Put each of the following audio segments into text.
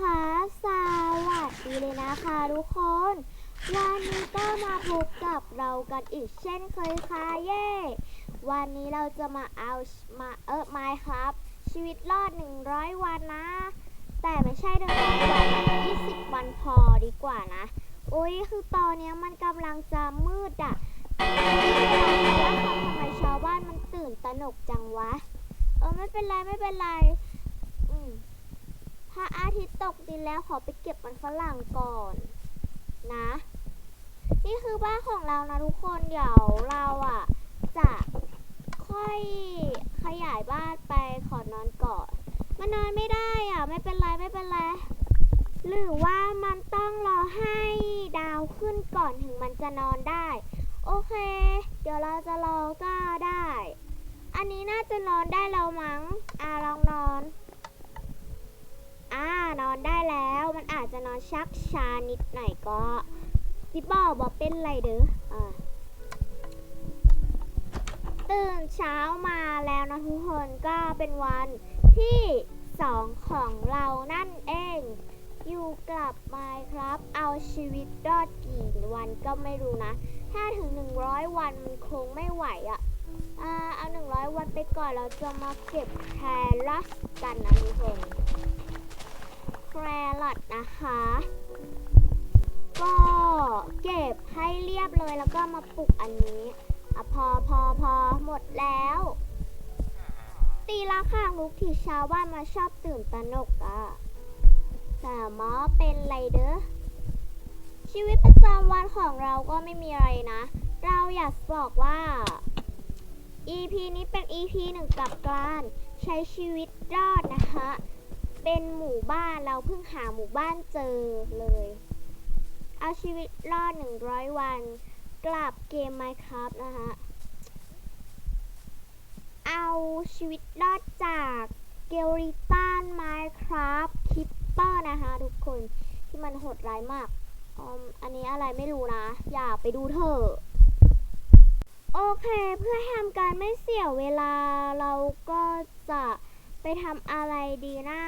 คะ สวัสดีเลยนะคะทุกคน วันนี้ก็มาพบกับเรากันอีกเช่นเคยค่ะเย่วันนี้เราจะมาเอามาเออไมครับ ชีวิตรอด 100 วันนะ แต่ไม่ใช่100วันนะ20 วันพอดีกว่านะ อุ้ยคือตอนนี้มันกำลังจะมืดอะว่าทำไมชาวบ้านมันตื่นตระหนกจังวะ เออไม่เป็นไรไม่เป็นไร พระอาทิตย์ตกดินแล้วขอไปเก็บมันฝรั่งก่อน นะ นี่คือบ้านของเรานะทุกคนเดี๋ยวเราอะ จะค่อยขยายบ้านไปขอนอนก่อนมันนอนไม่ได้อะ ไม่เป็นไรไม่เป็นไรหรือว่ามันต้องรอให้ดาวขึ้นก่อนถึงมันจะนอนได้ โอเค เดี๋ยวเราจะรอก็ได้ อันนี้น่าจะนอนได้แล้วมั้ง อ่าลองนอน อ่านอนได้แล้วมันอาจจะนอนชักชานิดหน่อยก็จิบบอบอกเป็นไรเด้ออ่าตื่นเช้ามาแล้วนะทุกคนก็เป็นวันที่สองของเรานั่นเอง อยู่กลับมาครับ เอาชีวิตรอดกี่วันก็ไม่รู้นะ ถ้าถึง 100 วันมันคงไม่ไหวอะ่ะอ่าเอา 100 วันไปก่อนเราจะมาเก็บแครอทกันนะทุกคน แครอทนะคะ ก็เก็บให้เรียบเลยแล้วก็มาปลูกอันนี้อะพอพอพอหมดแล้ว ตีละข้างลุกที่ชาวบ้านมาชอบตื่นตระหนกอะแต่หมอเป็นไรเด้อชีวิตประจำวันของเราก็ไม่มีอะไรนะ เราอยากบอกว่า EP นี้เป็น EP หนึ่งกับการใช้ชีวิตรอดนะคะ เป็นหมู่บ้านเราเพิ่งหาหมู่บ้านเจอเลย เอาชีวิตรอด 100 วัน กลับเกม Minecraft นะคะเอาชีวิตรอดจากเกลิตัน Minecraft Keeper นะคะทุกคนที่มันโหดร้ายมากออันนี้อะไรไม่รู้นะ อย่าไปดูเถอะ โอเคเพื่อทำการไม่เสียเวลาเราก็จะ ไปทำอะไรดีนะ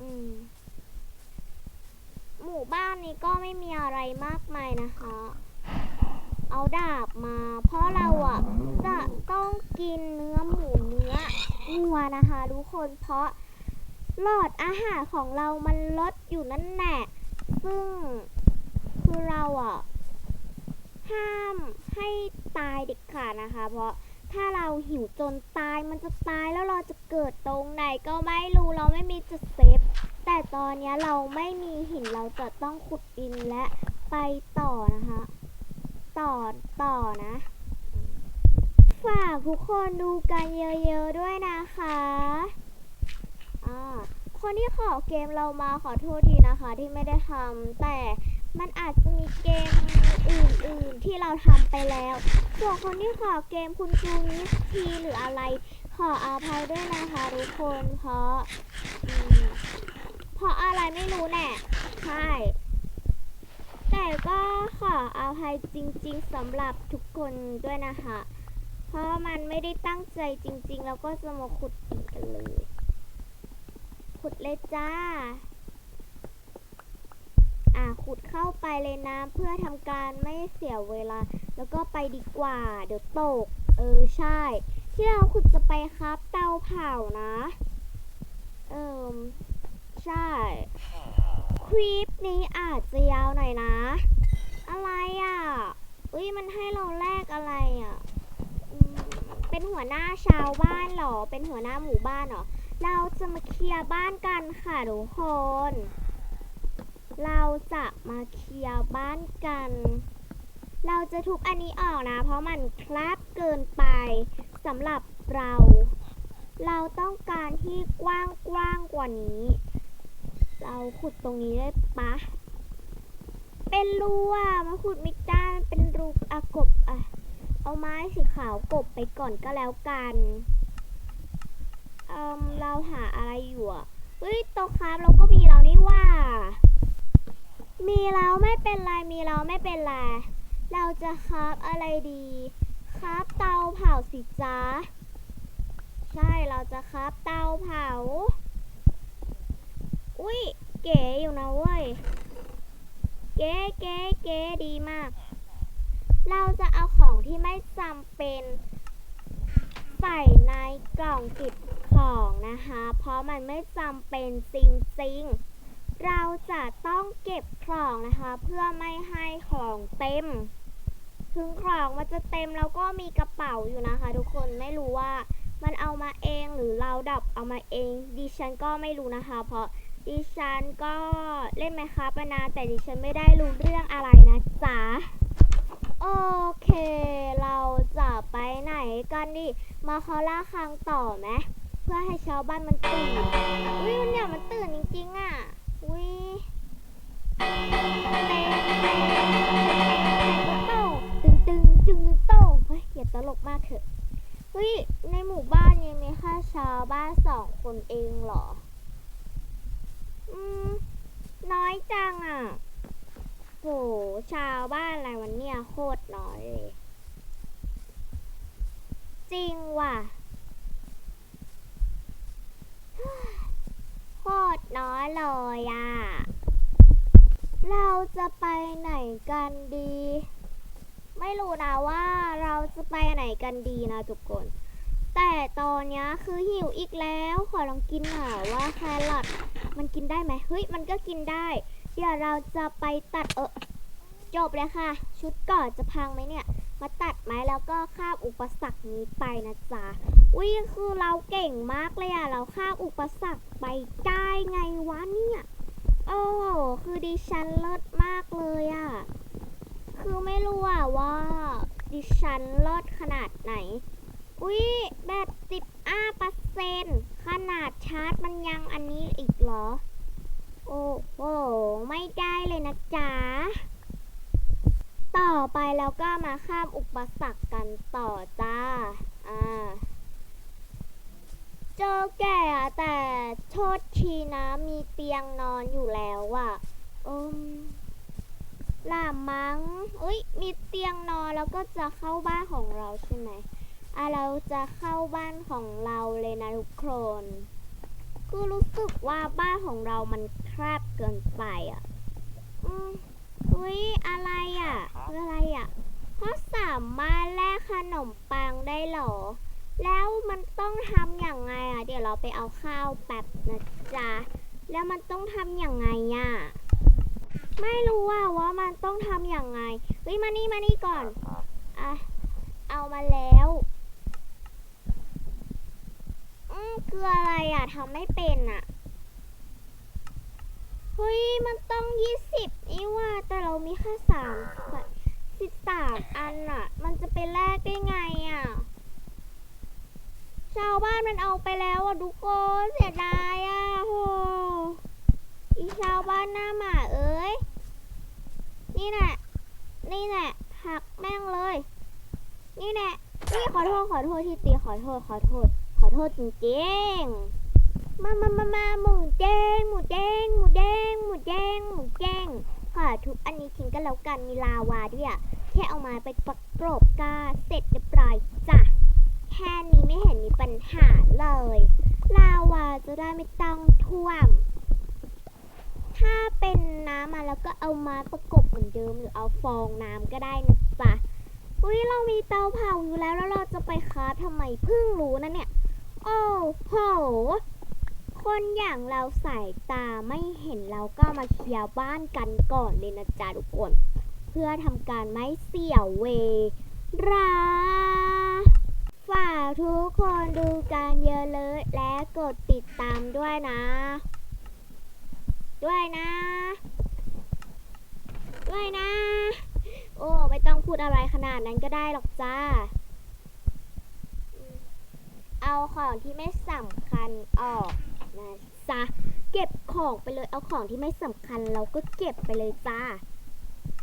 อืม หมู่บ้านนี้ก็ไม่มีอะไรมากมายนะคะ เอาดาบมา เพราะเราอะ จะต้องกินเนื้อหมูเนื้อวัวนะคะทุกคนเพราะหลอดอาหารของเรามันลดอยู่นั่นแหละซึ่งคือเราอะ ห้ามให้ตายเด็ดขาดนะคะ เพราะ ถ้าเราหิวจนตายมันจะตายแล้วเราจะเกิดตรงไหนก็ไม่รู้เราไม่มีจุดเซฟแต่ตอนนี้เราไม่มีหินเราจะต้องขุดดินและไปต่อนะคะ ต่อต่อนะ ฝากทุกคนดูกันเยอะๆด้วยนะคะอ่าคนที่ขอเกมเรามาขอโทษทีนะคะที่ไม่ได้ทำแต่มันอาจจะมีเกม อื่นๆที่เราทำไปแล้วส่วนคนที่ขอเกมคุณครูมิสทีหรืออะไร ขออาภัยด้วยนะคะทุกคนเพราะเพราะอะไรไม่รู้แน่ใช่แต่ก็ขออาภัยจริง ๆสำหรับทุกคนด้วยนะคะ เพราะมันไม่ได้ตั้งใจจริง ๆ แล้วก็จะมาขุดกันเลย ขุดเลยจ้า อะขุดเข้าไปเลยนะ เพื่อทำการไม่เสียเวลา แล้วก็ไปดีกว่า เดี๋ยวตก เออใช่ ที่เราขุดจะไปครับเตาเผานะ เอิมใช่ คลิปนี้อาจจะยาวหน่อยนะ อะไรอะอุ้ยมันให้เราแลกอะไรอะเป็นหัวหน้าชาวบ้านเหรอ เป็นหัวหน้าหมู่บ้านเหรอ เราจะมาเคลียร์บ้านกันค่ะทุกคน เราจะมาเคลียร์บ้านกัน เราจะทุบอันนี้ออกนะ เพราะมันคลาบเกินไปสำหรับเรา เราต้องการที่กว้างกว้างกว่านี้ เราขุดตรงนี้ได้ปะ เป็นรูอะมาขุดไม่ได้มันเป็นรูอะกบอะเอาไม้สีขาวกบไปก่อนก็แล้วกันเอิมเราหาอะไรอยู่อะ เฮ้ยโตะครับเราก็มีแล้วนี่ว่า มีแล้วไม่เป็นไร มีแล้วไม่เป็นไร เราจะคราฟอะไรดี คราฟเตาเผาสิจ้า ใช่ เราจะคราฟเตาเผา อุ้ย เก๋อยู่นะเว้ย เก๋เก๋เก๋ดีมาก เราจะเอาของที่ไม่จำเป็นใส่ในกล่องเกิบของนะคะ เพราะมันไม่จำเป็นจริงๆ เราจะต้องเก็บของนะคะ เพื่อไม่ให้ของเต็ม ถึงของมันจะเต็มเราก็มีกระเป๋าอยู่นะคะ ทุกคนไม่รู้ว่ามันเอามาเองหรือเราดับเอามาเอง ดิฉันก็ไม่รู้นะคะ เพราะดิฉันก็เล่นไหมครับมานานแต่ดิฉันไม่ได้รู้เรื่องอะไรนะจ๊ะโอเค เราจะไปไหนกันดิมาคอล่าคังต่อไหมเพื่อให้ชาวบ้านมันตื่นอุ้ยมันเนี่ยมันตื่นจริงๆอะ อุ้ยเต้นเต้นเต้นโต้ตึงตึงตึงโต้เฮ้ยอย่าตลกมากเถอะเฮ้ยในหมู่บ้านยังมีแค่ชาวบ้านสองคนเองเหรอ อืม น้อยจังอะโหชาวบ้านอะไรวันเนี่ยโคตรน้อยเลย จริงว่ะ น้อยเลยอะ เราจะไปไหนกันดี ไม่รู้นะว่าเราจะไปไหนกันดีนะทุกคน แต่ตอนนี้คือหิวอีกแล้ว ขอลองกินหน่อยว่าแครอทมันกินได้ไหมเฮ้ย มันก็กินได้ เดี๋ยวเราจะไปตัดเออจบเลยค่ะ ชุดก่อนจะพังไหมเนี่ย มาตัดไหมแล้วก็ข้ามอุปสรรคนี้ไปนะจ๊ะ อุ้ยคือเราเก่งมากเลยอะเราข้ามอุปสรรคไปได้ไงวะเนี่ย โอ้โห คือดิฉันเลิศมากเลยอะคือไม่รู้อะว่า ดิฉันเลิศขนาดไหน อุ้ยแบตสิบอ้าเปอร์เซ็นต์ขนาดชาร์จมันยังอันนี้อีกเหรอ โอ้โห ไม่ได้เลยนะจ๊ะ ต่อไปแล้วก็มาข้ามอุปสรรคกันต่อจ้า อ่า เจอแก่อะแต่โทษทีนะมีเตียงนอนอยู่แล้วอะอืมล่ามัง้งเอ้ยมีเตียงนอนแล้วก็จะเข้าบ้านของเราใช่ไหมอะเราจะเข้าบ้านของเราเลยนะทุกคนคือรู้สึกว่าบ้านของเรามันแคบเกินไปอะ อืม อุ้ยอะไรอะคืออะไรอะพราะสามารถแลกขนมปังได้เหรอ แล้วมันต้องทำอย่างไงอะ เดี๋ยวเราไปเอาข้าวแป๊บนะจ๊ะ แล้วมันต้องทำอย่างไงอะ ไม่รู้ว่าว่ามันต้องทำอย่างไงเฮ้ยมานี่มานี่ก่อน อะ เอามาแล้วอืมคืออะไรอะทำไม่เป็นอะ เฮ้ย มันต้องยี่สิบนี่ว่าแต่เรามีแค่สามสิบสามอันอะมันจะไปแลกได้ไงอะชาวบ้านมันเอาไปแล้วอะทุกคนเสียดายอะโหอีชาวบ้านหน้าหมาเอ้ย นี่แหละ นี่แหละหักแม่งเลย นี่แหละ นี่ขอโทษขอโทษที่ตีขอโทษขอโทษ ขอโทษจริงๆ มามามามาหมูแดงหมูแดงหมูแดงหมูแดงหมูแดงขอทุบอันนี้ทิ้งกันแล้วกันมีลาวาด้วยอะแค่เอามาไปประกบกาเสร็จเรียบร้อยจ้ะแค่นี้ไม่เห็นมีปัญหาเลย ลาวาจะได้ไม่ต้องท่วม ถ้าเป็นน้ำมาแล้วก็เอามาประกบเหมือนเดิมหรือเอาฟองน้ำก็ได้นะจ๊ะอุ้ยเรามีเตาเผาอยู่แล้วแล้วเราจะไปคาทำไมเพิ่งรู้นะเนี่ย โอ้โห คนอย่างเราสายตาไม่เห็นเราก็มาเคลียร์บ้านกันก่อนเลยนะจ๊ะทุกคน เพื่อทำการไม่เสียเวลาฝากทุกคนดูกันเยอะเลยและกดติดตามด้วยนะ ด้วยนะ ด้วยนะ โอ้ไม่ต้องพูดอะไรขนาดนั้นก็ได้หรอกจ้าเอาของที่ไม่สำคัญออก นะจ๊ะเก็บของไปเลยเอาของที่ไม่สำคัญเราก็เก็บไปเลยจ้า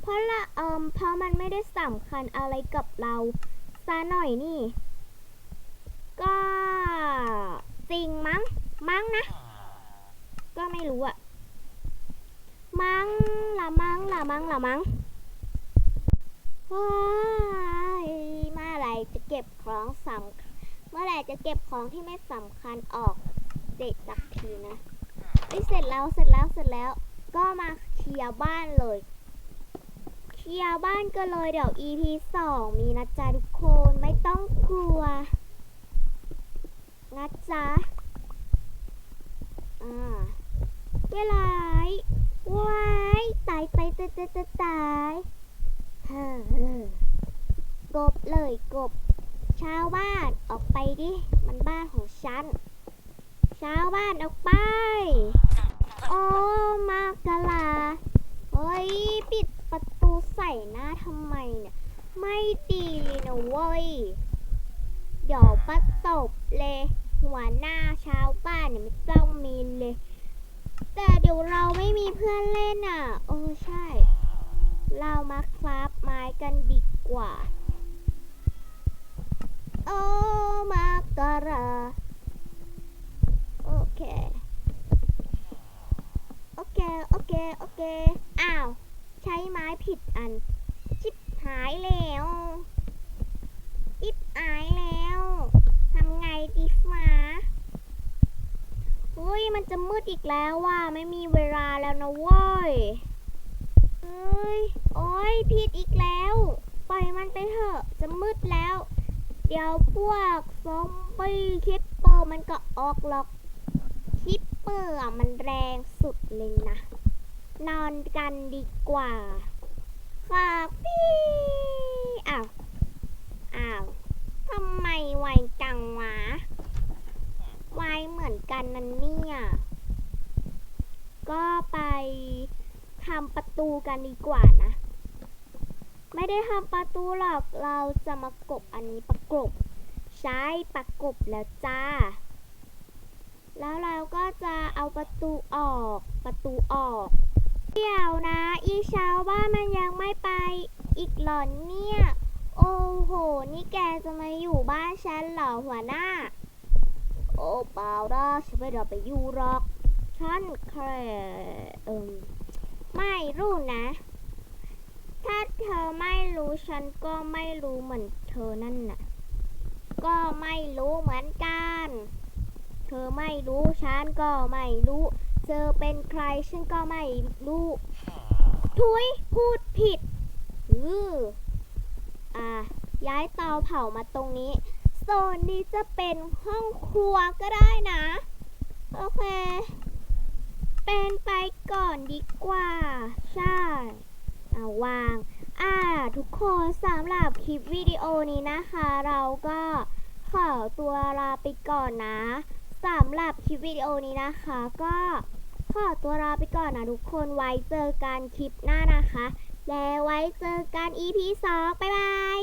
เพราะละเอิมเพราะมันไม่ได้สำคัญอะไรกับเราซะหน่อยนี่ ก็จริงมั้ง มั้งนะ ก็ไม่รู้อะมั้งละมั้งละมั้งละมั้งว้ายเมื่อไรจะเก็บของสำคัญเมื่อไหรจะเก็บของที่ไม่สำคัญออก เด็กสักทีนะเอ้เสร็จแล้วเสร็จแล้วเสร็จแล้ว ก็มาเคลียร์บ้านเลย เคลียร์บ้านก็เลยเดี๋ยว EP สองมีนะจ๊ะทุกคนไม่ต้องกลัวนะจ๊ะอ่าเวลาว้ายตายตายตายตายตายตายฮ้อกบเลยกบ ชาวบ้านออกไปดิ มันบ้านของฉัน ชาวบ้านออกไป โอ้มากะลาเฮ้ย ปิดประตูใส่หน้าทำไมเนี่ย ไม่ดีเลยนะเว้ย เดี๋ยวปะตบเลย หัวหน้าชาวบ้านเนี่ยไม่ต้องมีเลย แต่เดี๋ยวเราไม่มีเพื่อนเล่นอะ โอ้ใช่ เรามาคราฟไม้กันดีกว่า โอ้มากะลา เค โอเค โอเค โอเค อ้าว ใช้ไม้ผิดอัน ชิบหายแล้วชิบหายแล้ว ทำไงดีฟ้าเฮ้ย มันจะมืดอีกแล้วว่ะไม่มีเวลาแล้วนะเว้ยเฮ้ย โอ้ย ผิดอีกแล้ว ปล่อยมันไปเถอะ จะมืดแล้ว เดี๋ยวพวกซอมบี้คิปเปอร์มันก็ออกหรอก คิปเปอร์อมันแรงสุดเลยนะ นอนกันดีกว่าฝากพี่อ้าวอ้าวทำไมไวจังวะไวเหมือนกันนั่นเนี่ย ก็ไปทำประตูกันดีกว่านะ ไม่ได้ทำประตูหรอกเราจะมากบอันนี้ประกบ ใช้ประกบแล้วจ้า แล้วเราก็จะเอาประตูออก ประตูออก เดี๋ยวนะ อีชาวบ้านมันยังไม่ไป อีกหรอนเนี่ย โอ้โห นี่แกจะมาอยู่บ้านฉันเหรอหัวหน้า โอ้เปล่านะฉันไม่ได้ไปอยู่หรอก ฉันแค่เอิมไม่รู้นะ ถ้าเธอไม่รู้ฉันก็ไม่รู้เหมือนเธอนั่นน่ะ ก็ไม่รู้เหมือนกัน เธอไม่รู้ฉันก็ไม่รู้ เธอเป็นใครฉันก็ไม่รู้ ทุยพูดผิดอืออะย้ายเตาเผามาตรงนี้ โซนนี้จะเป็นห้องครัวก็ได้นะ โอเค เป็นไปก่อนดีกว่า ใช่เอาวาง อ่า ทุกคนสำหรับคลิปวิดีโอนี้นะคะ เราก็ขอตัวลาไปก่อนนะ สำหรับคลิปวิดีโอนี้นะคะ ก็ขอตัวลาไปก่อนนะทุกคนไว้เจอกันคลิปหน้านะคะ แล้วไว้เจอกัน EP 2บ๊ายบาย